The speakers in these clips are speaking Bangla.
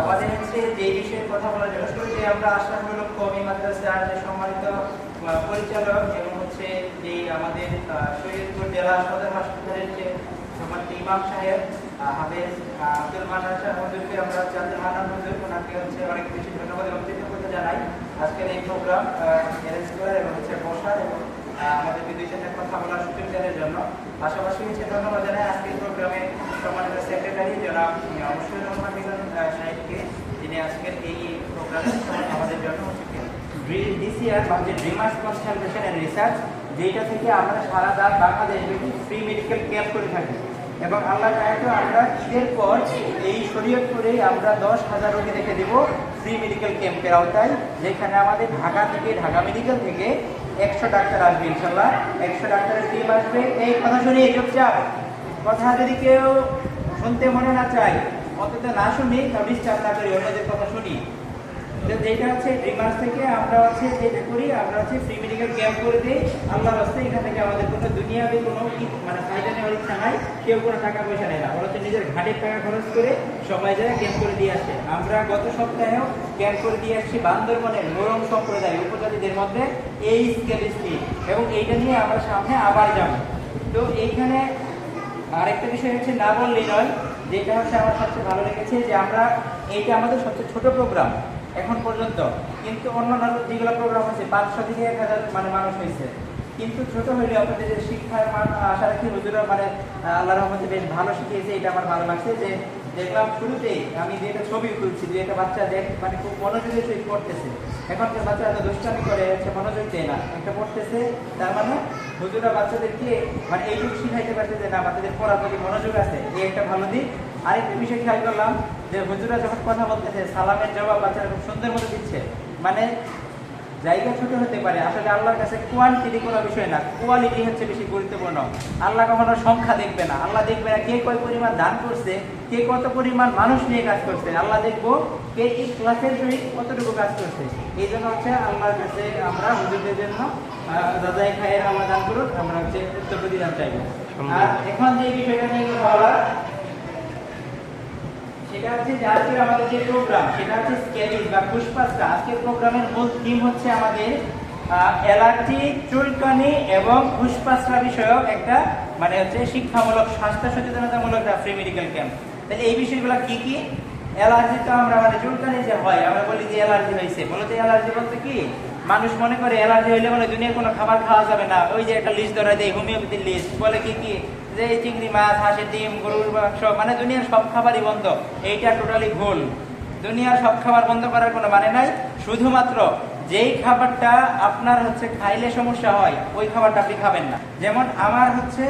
আমাদের হচ্ছে ধন্যবাদ জানাই। আজকের এই প্রোগ্রাম হচ্ছে বসার এবং আমাদের সাথে কথা বলার সুযোগ দেওয়ার জন্য। পাশাপাশি হচ্ছে ধন্যবাদ জানাই আজকের প্রোগ্রামে সম্মানিত সেক্রেটারি জনাব অবশ্যই রহমান সাহেবকে যিনি আজকের এই প্রোগ্রামে আমাদের জন্য ডিসিআর বা ড্রিমার্স অ্যান্ড রিসার্চ যেটা থেকে আমরা সারা রাত বাংলাদেশ ফ্রি মেডিকেল ক্যাম্প করে থাকি। এবং আল্লাহ চাইতো আমরা ঈদের পর এই শরীয়তপুরে আমরা দশ হাজার রোগী রেখে দেবো ফ্রি মেডিকেল ক্যাম্পের আওতায়, যেখানে আমাদের ঢাকা থেকে, ঢাকা মেডিকেল থেকে একশো ডাক্তার আসবে ইনশাল্লাহ। একশো ডাক্তারের টিম আসবে। এই কথা শুনিয়ে চুপচাপ কথা যদি কেউ শুনতে মনে না চায় অন্তত না শুনি তা ডিস্টার্ব না করি অন্যদের কথা শুনি। তো যেটা হচ্ছে ড্রিমার্স থেকে আমরা হচ্ছে যেটা করি, আমরা হচ্ছে ফ্রি মেডিকেল ক্যাম্প করে দিই। আল্লাহর রাস্তায় এখান থেকে আমাদের কোনো দুনিয়াবি কোনো মানে ফায়দা নেওয়ার ইচ্ছা নাই, কেউ কোনো টাকা পয়সা নেয় না। ওরা হচ্ছে নিজের ঘাটের টাকা খরচ করে সবাই যায় ক্যাম্প করে দিয়ে আসে। আমরা গত সপ্তাহেও ক্যাম্প করে দিয়ে আসছি বান্দরবনের মোরম সম্প্রদায় উপজাতিদের মধ্যে, এই স্কেলিস্টি এবং এইটা নিয়ে আমরা সামনে আবার যাব। তো এইখানে আরেকটা বিষয় হচ্ছে, না বললেই নয় যেটা হচ্ছে আমার সবচেয়ে ভালো লেগেছে যে আমরা এইটা আমাদের সবচেয়ে ছোট প্রোগ্রাম এখন পর্যন্ত। কিন্তু অন্যান্য যেগুলো প্রোগ্রাম হয়েছে, পাঁচশো থেকে এক হাজার মানে মানুষ হয়েছে। কিন্তু ছোট হইলে আপনাদের যে শিক্ষার মান, আশা রাখি হুজুরা মানে আল্লাহ রহমতে বেশ ভালো শিখিয়েছে, এটা আমার ভালো লাগছে যে দেখলাম শুরুতেই, আমি যে একটা ছবি তুলছি, যে একটা বাচ্চা দেখ মানে খুব মনোযোগের সহিত পড়তেছে। এখনকার বাচ্চা এত দুষ্টামি করে, হচ্ছে মনোযোগ দেয় না। একটা পড়তেছে, তার মানে হুজুরা বাচ্চাদেরকে মানে এইটুকু শিখাইতে পারছে যে না, বাচ্চাদের পড়ার প্রতি মনোযোগ আছে। এই একটা ভালো দিক। আরেকটা বিষয় খেয়াল করলাম যে হুজুরা যখন কথা বলতেছে, সালামের জবাব বাচ্চারা খুব সুন্দর মতো দিচ্ছে। মানে জায়গা ছোট হতে পারে আসলে আল্লাহর কাছে কোয়ান্টিটি কোনো বিষয় না কোয়ালিটি হচ্ছে বেশি গুরুত্বপূর্ণ। আল্লাহ কখনো সংখ্যা দেখবে না আল্লাহ দেখবে না কে কয় পরিমাণ দান করছে কে কত পরিমাণ মানুষ নিয়ে কাজ করছে আল্লাহ দেখব কে এই ক্লাসের সহিত কতটুকু কাজ করছে। এই জন্য হচ্ছে আল্লাহর কাছে আমরা হুজুরদের জন্য দাদাই খায়ের আল্লাহ দান করুক আমরা হচ্ছে উত্তর প্রতিদান চাইব। আর এখন যে বিষয়টা নিয়ে কথা সেটা হচ্ছে যে আজকের আমাদের যে প্রোগ্রাম সেটা হচ্ছে বা আজকের প্রোগ্রামের মূল থিম হচ্ছে আমাদের অ্যালার্জি চুলকানি এবং পুষ্পাসরা বিষয়ক একটা মানে হচ্ছে শিক্ষামূলক, স্বাস্থ্য সচেতনতামূলক ফ্রি মেডিকেল ক্যাম্প তাহলে এই বিষয়গুলো কি কি? অ্যালার্জি তো আমরা মানে চুলকানি যে হয়, আমরা বলি যে অ্যালার্জি হয়েছে। বলতে অ্যালার্জি বলতে কি? মানুষ মনে করে অ্যালার্জি হইলে মানে দুনিয়ার কোনো খাবার খাওয়া যাবে না। ওই যে একটা লিস্ট ধরা দেয়, হোমিওপ্যাথির লিস্ট বলে কি কি? যে চিংড়ি মাছ, হাঁসের ডিম, গরুর মাংস মানে দুনিয়ার সব খাবারই বন্ধ। এইটা টোটালি ভুল। দুনিয়ার সব খাবার বন্ধ করার কোনো মানে নাই। শুধুমাত্র যেই খাবারটা আপনার হচ্ছে খাইলে সমস্যা হয়, ওই খাবারটা আপনি খাবেন না। যেমন আমার হচ্ছে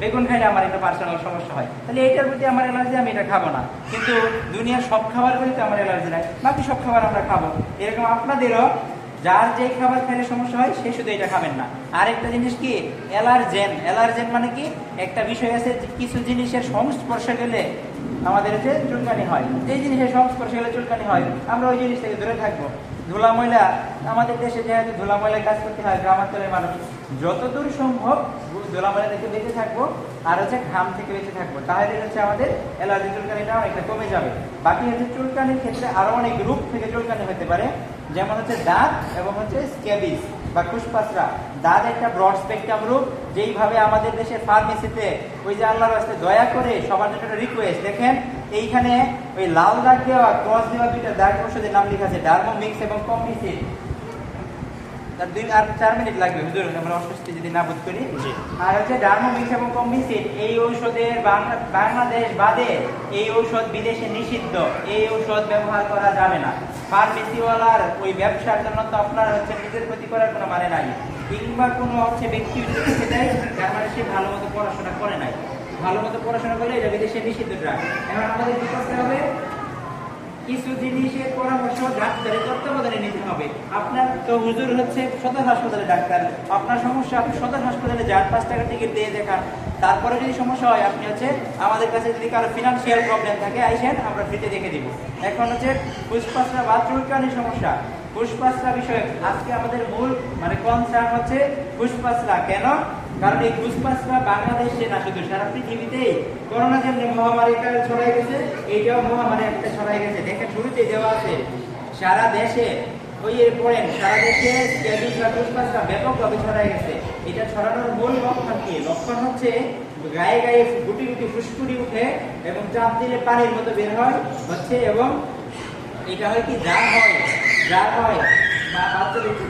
বেগুন খাইলে আমার একটা পার্সোনাল সমস্যা হয়। তাহলে এইটার প্রতি আমার অ্যালার্জি, আমি এটা খাব না। কিন্তু দুনিয়ার সব খাবার প্রতি আমার অ্যালার্জি নাই। বাকি সব খাবার আমরা খাব। এরকম আপনাদেরও যার যে খাবার খেলে সমস্যা হয়, সে শুধু এটা খাবেন না। আরেকটা জিনিস কি? অ্যালার্জেন। অ্যালার্জেন মানে কি? একটা বিষয় আছে কিছু জিনিসের সংস্পর্শে গেলে আমাদের যে চুলকানি হয় যে জিনিসের সংস্পর্শে গেলে চুলকানি হয়, আমরা ওই জিনিস থেকে দূরে থাকব। ধুলা ময়লা, আমাদের দেশে যেহেতু ধুলা ময়লায় কাজ করতে হয়, গ্রামাঞ্চলের মানুষ, যতদূর সম্ভব ময়লা থেকে বেঁচে থাকব, আর হচ্ছে ঘাম থেকে বেঁচে থাকব। তাহলে হচ্ছে আমাদের অ্যালার্জি চুলকানিটা অনেকটা কমে যাবে। বাকি হচ্ছে চুলকানির ক্ষেত্রে আরও অনেক রূপ থেকে চুলকানি হতে পারে, যেমন হচ্ছে দাঁত এবং হচ্ছে স্ক্যাবিস বা কুশপাসরা দাঁত একটা ব্রড স্পেকট্রাম রূপ যেইভাবে আমাদের দেশের ফার্মেসিতে ওই যে আল্লাহর রাস্তে দয়া করে সবার জন্য একটা রিকোয়েস্ট দেখেন এইখানে ওই লাল দাগ দেওয়া ক্রস দেওয়া দুইটা দাগ ওষুধের নাম লেখা আছে ডার্মো মিক্স এবং কম্বিসিড তার দুই আর চার মিনিট লাগবে হুজুর আমরা অস্বস্তি যদি না বোধ করি। আর হচ্ছে ডার্মোমিক্স এবং কম্বিসিড এই ঔষধের বাংলাদেশ বাদে এই ঔষধ বিদেশে নিষিদ্ধ। এই ঔষধ ব্যবহার করা যাবে না। ফার্মেসিওয়ালার ওই ব্যবসার জন্য তো আপনার হচ্ছে নিজের ক্ষতি করার কোনো মানে নাই। কিংবা কোনো হচ্ছে ব্যক্তি লিখে দেয় তার মানে সে ভালো মতো পড়াশোনা করে নাই। ভালো মতো পড়াশোনা করলে এটা বিদেশে নিষিদ্ধ ড্রাগ এখন আমাদের কি করতে হবে? কিছু জিনিসের পরামর্শ ডাক্তারের হবে। আপনার তো হুজুর হচ্ছে সদর হাসপাতালে ডাক্তার। আপনার সমস্যা, আপনি সদর হাসপাতালে যান, পাঁচ টাকা টিকিট দিয়ে দেখান। তারপরে যদি সমস্যা হয়, আপনি হচ্ছে আমাদের কাছে যদি কারও ফিনান্সিয়াল প্রবলেম থাকে, আইসেন, আমরা ফ্রিতে দেখে দিব। এখন হচ্ছে ফুসফাসরা বা চুলকানির সমস্যা? ফুসফাসরা বিষয়ে আজকে আমাদের মূল মানে কনসার্ন হচ্ছে ফুসফাসরা কেন? কারণ এই ঘুষপাসরা বাংলাদেশে না শুধু, সারা পৃথিবীতেই করোনা যে মহামারীটা ছড়াই গেছে, এইটাও মহামারী একটা ছড়াই গেছে। দেওয়া আছে, সারা দেশে ওই যে পড়েন সারা দেশে স্ক্যাবিস ব্যাপকভাবে ছড়ায় গেছে। এটা ছড়ানোর মূল লক্ষণ কি? লক্ষণ হচ্ছে গায়ে গায়ে গুটি গুটি ফুসকুটি উঠে এবং চাপ দিলে পানির মতো বের হয়, হচ্ছে এবং এটা হয় কি? যার হয় যার হয়, বা বাচ্চাদের একটু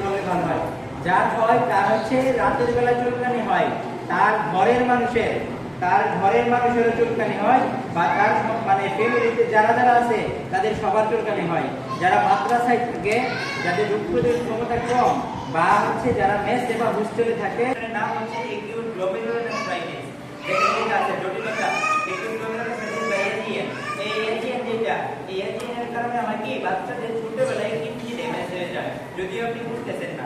হয়। যার হয়, তার হচ্ছে রাতের বেলা চুলকানি হয়। তার ঘরের মানুষের তার ঘরের মানুষেরও চুলকানি হয় বা তার মানে ফ্যামিলিতে যারা যারা আছে, তাদের সবার চুলকানি হয়। যারা মাদ্রাসায় থাকে, যাদের রোগ প্রতিরোধ ক্ষমতা কম, বা হচ্ছে যারা মেসে বা হোস্টেলে থাকে নাম হচ্ছে একিউট যদিও আপনি বুঝতেছেন না।